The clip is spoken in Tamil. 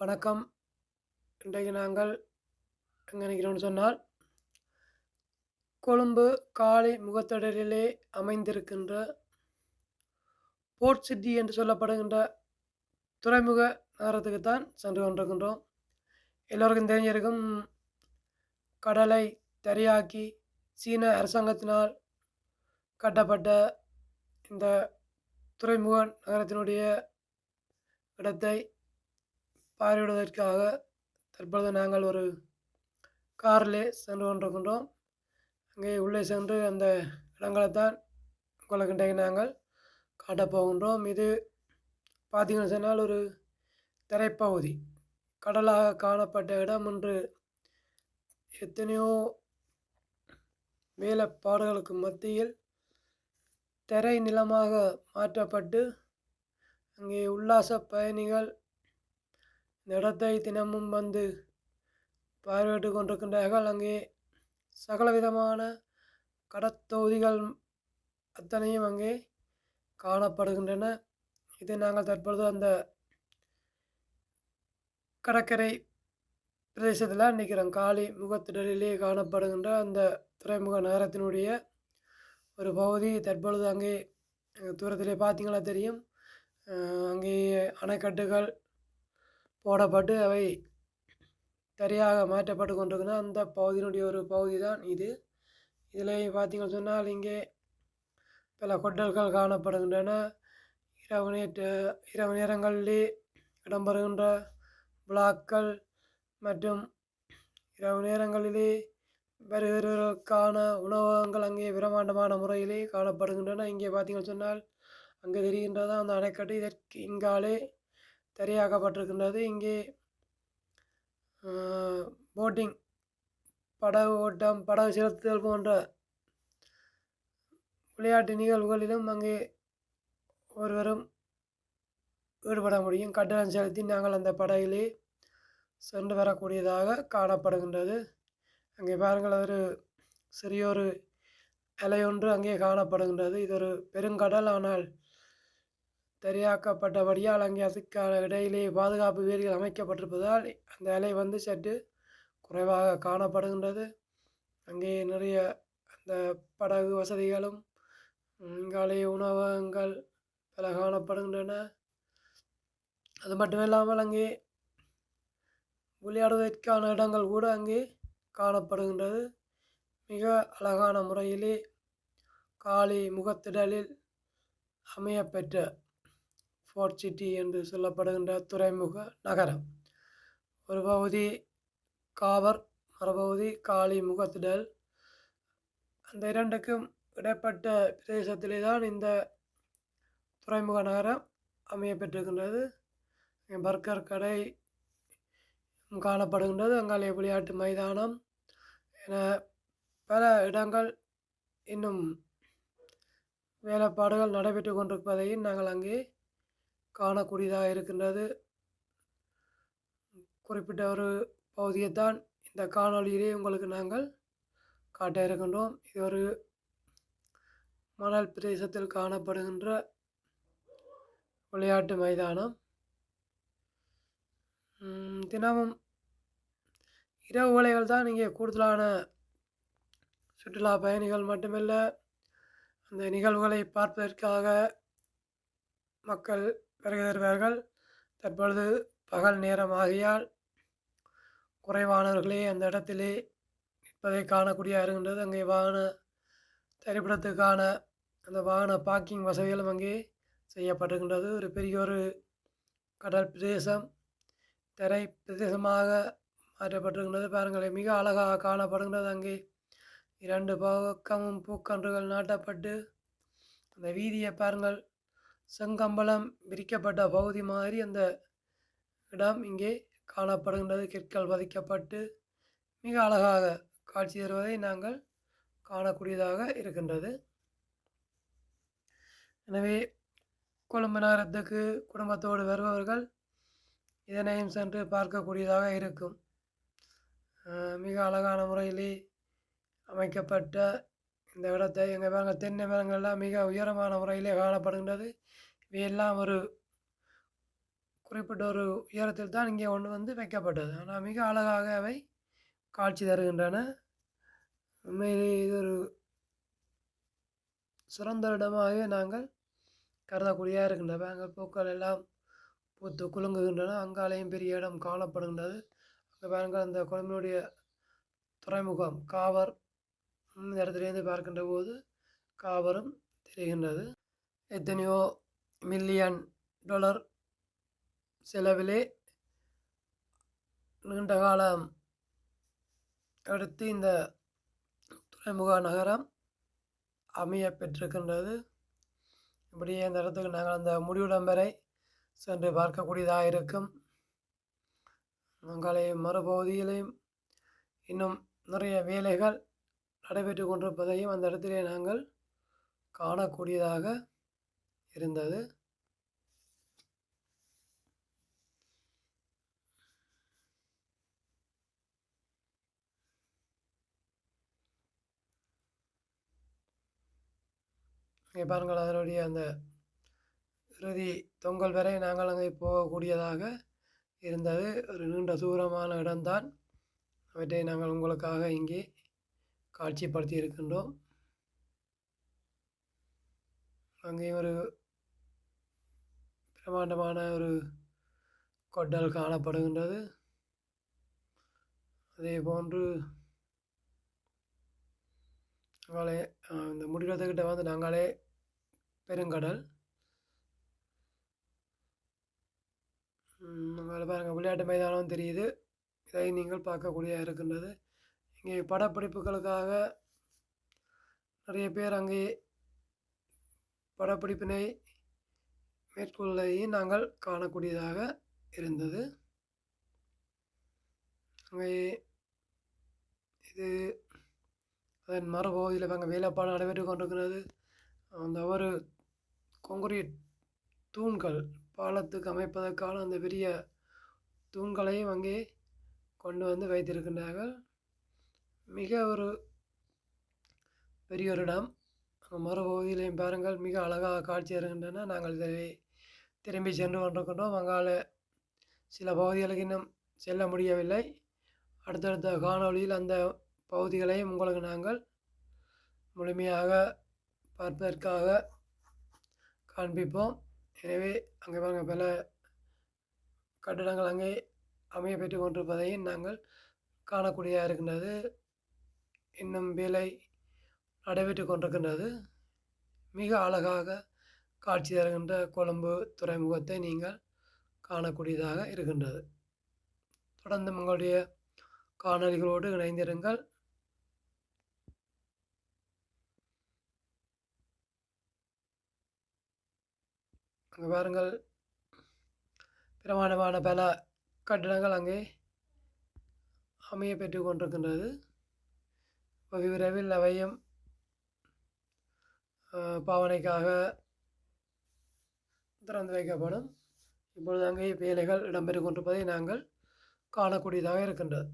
வணக்கம். இன்றைக்கு நாங்கள் எங்கே நினைக்கிறோம்னு சொன்னால் கொழும்பு காலை முகத்தடலிலே அமைந்திருக்கின்ற போர்ட் சிட்டி என்று சொல்லப்படுகின்ற துறைமுக நகரத்துக்கு தான் சென்று கொண்டிருக்கின்றோம். எல்லோருக்கும் தெரிஞ்சிருக்கும் கடலை தரையாக்கி சீன அரசாங்கத்தினால் கட்டப்பட்ட இந்த துறைமுக நகரத்தினுடைய இடத்தை பார்வையிடுவதற்காக தற்பொழுது நாங்கள் ஒரு காரிலே சென்று கொண்டிருக்கின்றோம். அங்கே உள்ளே சென்று அந்த இடங்களை தான் உங்களுக்கு இன்றைக்கு நாங்கள் காட்டப் போகின்றோம். இது பார்த்தீங்கன்னு சொன்னால் ஒரு திரைப்பகுதி. கடலாக காணப்பட்ட இடம் என்று எத்தனையோ வேலைப்பாடுகளுக்கு மத்தியில் திரை நிலமாக மாற்றப்பட்டு அங்கே உல்லாச பயணிகள் இந்த இடத்தை தினமும் வந்து பார்வையிட்டு கொண்டிருக்கின்றார்கள் அங்கே சகலவிதமான கடத்தொகுதிகள் அத்தனையும் அங்கே காணப்படுகின்றன. இது நாங்கள் தற்பொழுது அந்த கடற்கரை பிரதேசத்தில் நிற்கிறோம் காலி முகத்திடலிலே காணப்படுகின்ற அந்த துறைமுக நகரத்தினுடைய ஒரு பகுதி தற்பொழுது அங்கே தூரத்திலே பார்த்தீங்களா தெரியும். அங்கே அணைக்கட்டுகள் போடப்பட்டு அவை சரியாக மாற்றப்பட்டு கொண்டிருக்கின்றன. அந்த பகுதியினுடைய ஒரு பகுதி தான் இது. இதில் பார்த்தீங்கன்னு சொன்னால் இங்கே பல கொட்டல்கள் காணப்படுகின்றன. இரவு நேற்று இரவு நேரங்களிலே இடம்பெறுகின்ற விழாக்கள் மற்றும் இரவு நேரங்களிலே வருகிறவர்களுக்கான உணவகங்கள் அங்கே பிரமாண்டமான முறையிலே காணப்படுகின்றன. இங்கே பார்த்தீங்கன்னு சொன்னால் அங்கே தெரிகின்றதா அந்த அணைக்கட்டு. இதற்கு இங்காலே தரையாக்கப்பட்டிருக்கின்றது. இங்கே போட்டிங் படகு ஓட்டம் படகு செலுத்துதல் போன்ற விளையாட்டு நிகழ்வுகளிலும் அங்கே ஒருவரும் ஈடுபட முடியும். கட்டணம் செலுத்தி நாங்கள் அந்த படகிலே சென்று வரக்கூடியதாக காணப்படுகின்றது. அங்கே பாருங்கள் ஒரு சிறிய ஒரு அலையொன்று அங்கே காணப்படுகின்றது. இது ஒரு பெருங்கடல் ஆனால் தெரியாக்கப்பட்டபடியால் அங்கே அதுக்கான இடையிலே பாதுகாப்பு வேலிகள் அமைக்கப்பட்டிருப்பதால் அந்த அலை வந்து சற்று குறைவாக காணப்படுகின்றது. அங்கே நிறைய அந்த படகு வசதிகளும் காலை உணவகங்கள் பல காணப்படுகின்றன. அது மட்டுமில்லாமல் அங்கே விளையாடுவதற்கான இடங்கள் கூட அங்கே காணப்படுகின்றது. மிக அழகான முறையிலே காலி முகத்திடலில் அமையப்பெற்ற ஃபோர்ட் சிட்டி என்று சொல்லப்படுகின்ற துறைமுக நகரம். ஒரு பகுதி காவர் மறுபகுதி காளி முகத்திடல். அந்த இரண்டுக்கும் இடைப்பட்ட பிரதேசத்திலே தான் இந்த துறைமுக நகரம் அமையப்பெற்றிருக்கின்றது பர்கர் கடை காணப்படுகின்றது. அங்காலே விளையாட்டு மைதானம் என பல இடங்கள் இன்னும் வேலைப்பாடுகள் நடைபெற்று கொண்டிருப்பதையும் நாங்கள் அங்கே காணக்கூடியதாக இருக்கின்றது. குறிப்பிட்ட ஒரு பகுதியைத்தான் இந்த காணொளியிலே உங்களுக்கு நாங்கள் காட்ட இருக்கின்றோம். இது ஒரு மணல் பிரதேசத்தில் காணப்படுகின்ற விளையாட்டு மைதானம். தினமும் இரவு வேலைகள் தான் இங்கே கூடுதலான சுற்றுலா பயணிகள் மட்டுமல்ல அந்த நிகழ்வுகளை பார்ப்பதற்காக மக்கள் வருகை தருவார்கள் தற்பொழுது பகல் நேரமாகியால் குறைவானவர்களே அந்த இடத்திலே நிற்பதை காணக்கூடிய இருக்கின்றது. அங்கே வாகன திரைப்படத்துக்கான அந்த வாகன பார்க்கிங் வசதிகளும் அங்கே செய்யப்பட்டிருக்கின்றது ஒரு பெரிய ஒரு கடல் பிரதேசம் திரை பிரதேசமாக மாற்றப்பட்டிருக்கின்றது. பாருங்களே மிக அழகாக காணப்படுகின்றது. அங்கே இரண்டு பக்கமும் பூக்கன்றுகள் நாட்டப்பட்டு அந்த வீதியை பாருங்கள் செங்கம்பளம் விரிக்கப்பட்ட பகுதி மாதிரி அந்த இடம் இங்கே காணப்படுகின்றது. கற்கள் பதிக்கப்பட்டு மிக அழகாக காட்சி தருவதை நாங்கள் காணக்கூடியதாக இருக்கின்றது. எனவே கொழும்பு நகரத்துக்கு குடும்பத்தோடு வருபவர்கள் இதனையும் சென்று பார்க்கக்கூடியதாக இருக்கும். மிக அழகான முறையிலே அமைக்கப்பட்ட இந்த இடத்தை எங்கள் பாருங்க தென்னை மரங்கள்லாம் மிக உயரமான முறையிலே காணப்படுகின்றது. இவையெல்லாம் ஒரு குறிப்பிட்ட ஒரு உயரத்தில் தான் இங்கே ஒன்று வந்து வைக்கப்பட்டது. ஆனால் மிக அழகாக அவை காட்சி தருகின்றன. உண்மையிலே இது ஒரு சிறந்த இடமாகவே நாங்கள் கருதக்கூடிய இருக்கின்றன அங்கே பூக்கள் எல்லாம் பூத்து குலுங்குகின்றன. அங்காலேயும் பெரிய இடம் காணப்படுகின்றது. அங்கே பாருங்கள் அந்த கொழம்பினுடைய துறைமுகம் காவர் இந்த இடத்துலேருந்து பார்க்கின்ற போது காவரும் தெரிகின்றது. எத்தனையோ மில்லியன் டாலர் செலவிலே நீண்ட காலம் எடுத்து இந்த துறைமுக நகரம் அமைய பெற்றிருக்கின்றது. இப்படியே இந்த இடத்துக்கு நாங்கள் அந்த முடிவிடம் வரை சென்று பார்க்கக்கூடியதாக இருக்கும். அங்காலையும் மறுபகுதியிலையும் இன்னும் நிறைய வேலைகள் நடைபெற்று கொண்டிருப்பதையும் அந்த இடத்திலே நாங்கள் காணக்கூடியதாக இருந்தது. இங்கே பாருங்கள் அதனுடைய அந்த இறுதி தொங்கல் வரை நாங்கள் அங்கே போகக்கூடியதாக இருந்தது. ஒரு நீண்ட தூரமான இடம்தான். அவற்றை நாங்கள் உங்களுக்காக இங்கே காட்சிப்படுத்தி இருக்கின்றோம் அங்கே ஒரு பிரமாண்டமான ஒரு கொட்டல் காணப்படுகின்றது. அதே போன்று நாங்களே இந்த முடிவத்துக்கிட்ட வந்து நாங்களே பெருங்கடல். அங்கே பாருங்கள் விளையாட்டு மைதானம் தெரியுது. இதை நீங்கள் பார்க்கக்கூடிய இருக்கின்றது. இங்கே படப்பிடிப்புகளுக்காக நிறைய பேர் அங்கே படப்பிடிப்பினை மேற்கொள்ளையும் நாங்கள் காணக்கூடியதாக இருந்தது. அங்கே இது அதன் மறுபகுதியில் அங்கே வேலைப்பாடு நடைபெற்று கொண்டிருக்கிறது. அந்த ஒரு கொங்குரீட் தூண்கள் பாலத்துக்கு அமைப்பதற்கான அந்த பெரிய தூண்களையும் அங்கே கொண்டு வந்து வைத்திருக்கின்றார்கள். மிக ஒரு பெரிய ஒரு இடம். மறுபகுதியிலையும் பாருங்கள் மிக அழகாக காட்சி தருகின்றன. நாங்கள் இதை திரும்பி சென்று கொண்டிருக்கின்றோம். அங்கால சில பகுதிகளுக்கு இன்னும் செல்ல முடியவில்லை. அடுத்தடுத்த காணொளியில் அந்த பகுதிகளையும் உங்களுக்கு நாங்கள் முழுமையாக பார்ப்பதற்காக காண்பிப்போம். எனவே அங்கே பாருங்கள் பல கட்டிடங்கள் அங்கே அமைய பெற்று கொண்டிருப்பதையும் நாங்கள் காணக்கூடியதாக இருக்கின்றது. இன்னும் வேலை நடைபெற்று கொண்டிருக்கின்றது. மிக அழகாக காட்சி தருகின்ற கொழும்பு துறைமுகத்தை நீங்கள் காணக்கூடியதாக இருக்கின்றது. தொடர்ந்து உங்களுடைய காணொலிகளோடு இணைந்திருங்கள். அங்கே பாருங்கள். பிரமாண்டமான பல கட்டிடங்கள் அங்கே அமைய பெற்று கொண்டிருக்கின்றது. விரைவில் அவையும் பாவனைக்காக திறந்து வைக்கப்படும். இப்பொழுது அங்கே வேலைகள் இடம்பெற்று கொண்டிருப்பதை நாங்கள் காணக்கூடியதாக இருக்கின்றது.